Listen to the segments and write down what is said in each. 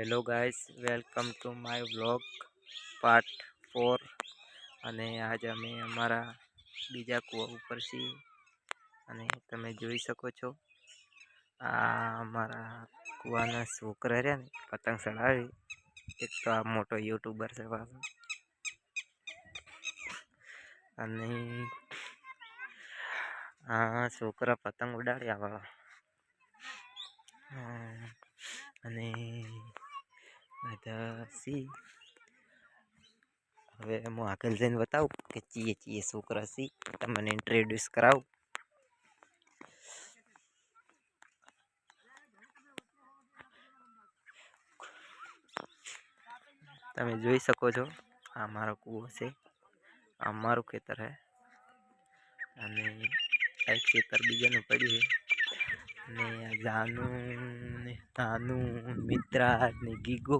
Hello guys welcome to my vlog part four અને આજ અમે અમારા બીજા કૂવા ઉપર છીએ. અને તમે જોઈ શકો છો, આ અમારા કૂવાના છોકરા રહ્યા ને, પતંગ ચડાવી. એક તો આ મોટો યુટ્યુબર છે પાછો અને આ છોકરા પતંગ ઉડાડ્યા વાળા. અને સી હવે હું આગળ જઈને બતાવું કે ચીએ ચીએ છોકરા સી તમને ઇન્ટ્રોડ્યુસ કરાવું. તમે જોઈ શકો છો, આ મારો કૂવો છે, આ મારું ખેતર છે, અને આ એક ખેતર બીજાનું પડ્યું છે. ને જાનું ને નાનું મિત્રા ને ગીગો.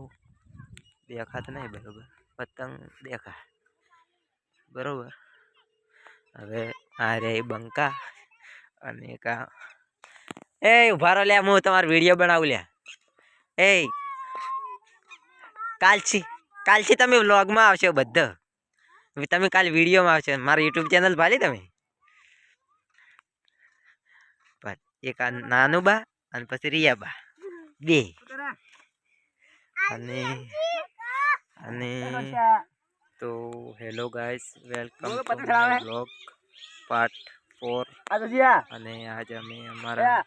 દેખાત નહીં બરાબર. પતંગ દેખાય. બરોબર. હવે આ રે બંકા અને કા એ ઊભા રહો લ્યા, હું તમારો વીડિયો બનાવું લ્યા. એ કાલથી કાલથી તમે વ્લોગમાં આવશો બધા. તમે કાલ વિડીયોમાં આવશો. મારું યુટ્યુબ ચેનલ ભાલી તમે પણ એક આ નાનું બા અને પછી રિયા બા અને અને તો hello guys welcome to blog part four અને આજે અમે અમારા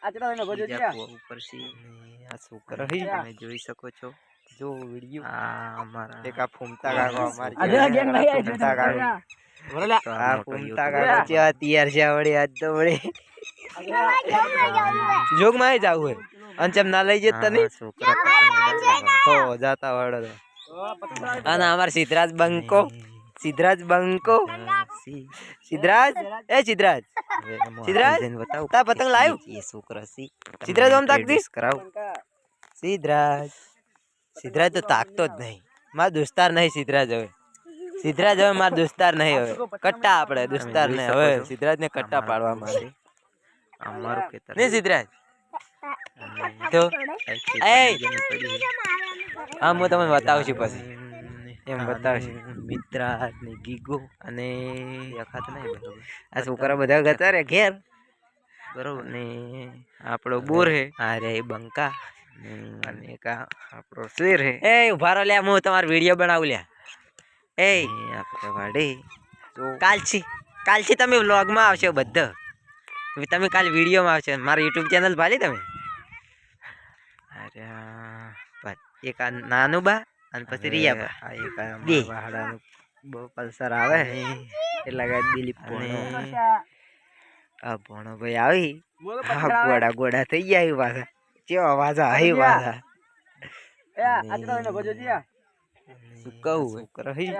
ઉપર છીએ અને આ છોકરા તમે જોઈ શકો છો જો વીડિયો આ અમારા એક આ ફૂમતા કાકો અમારી ફૂમતા કાકો તો આ ફૂમતા કાકો ચેવા તૈયાર છે વળી આજ તો વળી જોગમાં જાવ અને ચેમ ના લઈ જત તને હો જાતા વળો અને અમાર સિદ્ધરાજ બંકો. સિદ્ધરાજ બંકો. સિદ્ધરાજ? એ સિદ્ધરાજ. સિદ્ધરાજ, બતાવ તા કે પતંગ લાવ્યો? ચીએ છોકરા સી સિદ્ધરાજ ઓમ તાક દીસ કરાવ સિદ્ધરાજ. સિદ્ધરાજ તો તાકતો જ નહીં. માર દોસ્તાર નહીં સિદ્ધરાજ હવે. સિદ્ધરાજ હવે માર દોસ્તાર નહીં હવે. કટ્ટા આપણે દોસ્તાર ને હવે સિદ્ધરાજ ને કટ્ટા પાડવા માંડે. આ મારું ખેતર નહીં સિદ્ધરાજ. તો આ એક ખેતર એય! બીજાનું પડ્યું છે. હા તમને બતાવું છું પછી. એમ બતાવશે. મિત્રા ને ગીગો અને દેખાત નહીં બરોબર. આ છોકરા બધા ગતા રે ઘેર? બરોબર. ને આપણો બોર હે. આ રે બંકા. અને એક આપણો શેર હે. એ ઊભા રહો લ્યા હું તમારો વીડિયો બનાવું લ્યા. એ. આપણે વાડી કાલથી કાલથી તમે વ્લોગમાં આવશો બધા. તમે કાલ વિડીયોમાં આવશે. મારી યુટ્યુબ ચેનલ ભાલી તમે? અરે આ એક આ નાનું બા અને પછી રિયા બા એક બે. બહુ પલ્સર આવે. એટલે કે દિલીપ અને ભોણો આ ભણો ભાઈ આવી. હા ગોડા ગોડા થઈ ગયા આવી પાછા. કેવો અવાજ આવી પાછા. શું કહું? કરો હી.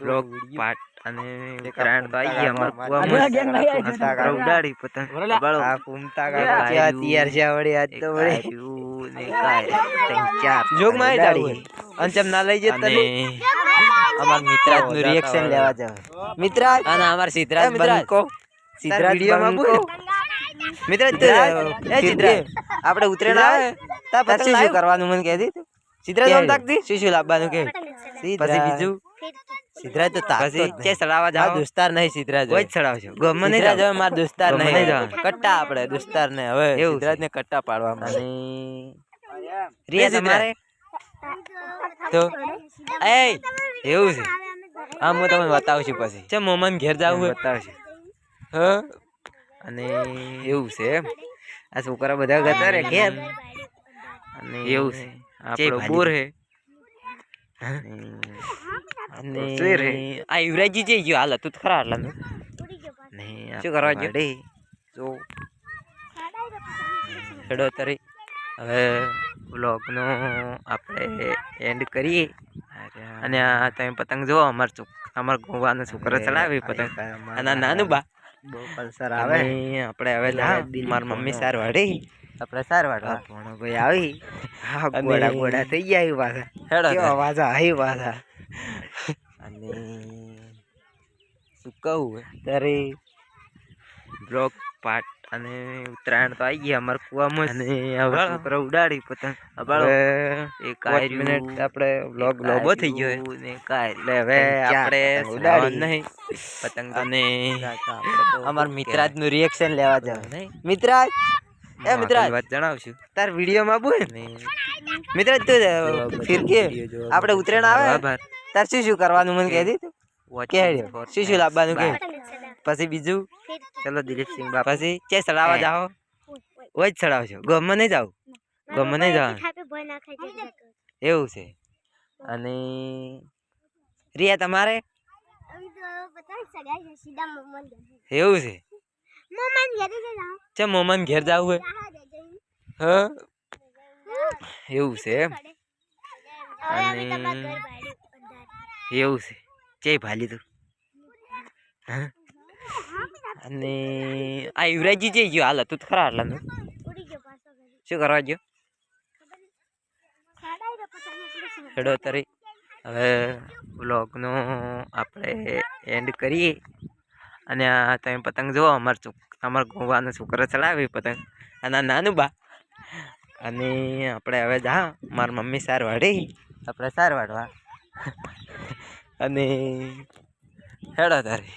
બ્લોગ પાર્ટ અને ગ્રાન્ડ તો આવી ગયા અમારા કૂવામાં આવી. છોકરા ઉડાડી પતંગ. બળો આ કુમતા કા કેવા તૈયાર છે વળી આજ તો વળી ને કાય ત્રણ ચાર જોગમાં આવી ઉડાડી. અંચમ ના લઈ જત તને અમાર મિત્રાજનું રિએક્શન લેવા જાવ. મિત્રાજ? અને અમાર સિદ્ધરાજ બંકો. સિદ્ધરાજ વિડીયોમાં બંકો મિત્રાજ તે એ સિદ્ધરાજ આપણે ઉતરેણ આવે? તા પછી શું કરવાનું મને કહી દીધું સિદ્ધરાજ આમ તાકતી શું શું લાવવાનું કે? પછી બીજું? સિદ્ધરાજ તો તાકતો પછી ચે ચડાવવા જાવ દોસ્તાર નહીં સિદ્ધરાજ કોઈ જ ચડાવશો ગમે નહીં જાવ માર દોસ્તાર નહીં જાવ કટ્ટા આપણે દોસ્તાર ને હવે સિદ્ધરાજ ને કટ્ટા પાડવા અને રિયા તમારે? તો? એ એવું છે. આ હું તમને બતાવું છું પછી. છે મોમન ઘેર જાવું બતાવું છું. હ? અને એવું છે આ છોકરા બધા ગતા રે ઘેર અને એવું છે. આપણો બોર હે. અને આ યુવરાજી જઈ ગયો હાલ તું ખરા હાલ ને શું કરવા ગયો? જો ચડો તરી હવે બ્લોગનો આપણે એન્ડ કરીએ અને આ તમે પતંગ જોવો અમાર અમાર ગોવાનો છોકરો ચલાવી પતંગ અને નાનું બા બહુ પલ્સર આવે આપણે હવે માર મમ્મી. સાર વાડી આપણે સાર વાડવા પણ ભાઈ આવી હા ગોડા ગોડા થઈ ગયા આવી પાછા હેડો અવાજ આવી પાછા અને શું કહું અત્યારે બ્લોક પાર્ટ અને ઉત્તરાયણ તો આવી ગયા અમારા કુવામાં અને હવે છોકરા ઉડાડી પતંગ. હવે એક મિનિટ આપણે vlog લોબો થઈ ગયો ને કાય એટલે હવે આપણે ઉડાડી. નહીં. પતંગ અને અમાર મિત્રાજનું રિએક્શન લેવા જાવ નહીં. મિત્રાજ! એ મિત્રાજ! વાત જણાવશું. તાર વિડીયોમાં બોલ. અને મિત્રાજ તું ફિરકી. આપણે ઉત્તરાયણ આવે? તાર શું શું કરવાનું મને કહી દીધું Watching કે શું શું લાવવાનું કે? પછી બીજું? ચલો દિલીપસિંહ બાપા. પછી ચે ચડાવવા જાઓ? ઓય જ ચડાવશો ગમમાં નહીં જાવ ગમમાં નહીં જાઓ? એવું છે. અને રિયા તમારે? એવું છે? ચમ મોમન ઘેર જાવું હે? હ. એવું છે એમ? અને એવું છે. ચે ભાલી તું? અને આ યુવરાજજી જઈ ગયો? હાલ, તું ખરા આટલાનું શું કરવા ગયો? હેડો તરી. હવે બ્લોગનો આપણે એન્ડ કરીએ. અને આ તમે પતંગ જુઓ, અમાર છોક, અમારા ગોવાનો છોકરો ચલાવી પતંગ. અને નાનું બા. અને આપણે હવે જા, મારી મમ્મી સાર વાળી આપણે સાર વાળવા અને હેડા તારે.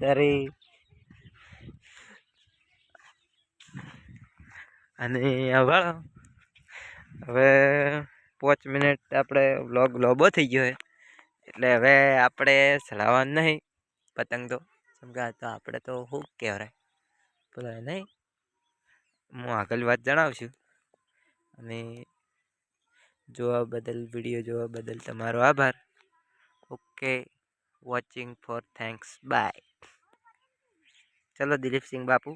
તારે અને હવે હવે પાંચ મિનિટ આપણે વ્લોગ લોબો થઈ ગયો છે. એટલે હવે આપણે ચડાવવાનું નહીં, પતંગ તો. સમજા તો આપણે તો શું કહેવાય? બોલાય નહીં. હું આગળ વાત જણાવશું અને જોવા બદલ વીડિયો જોવા બદલ તમારો આભાર. Okay watching for thanks bye ચલો દિલીપસિંહ બાપુ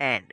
એન્ડ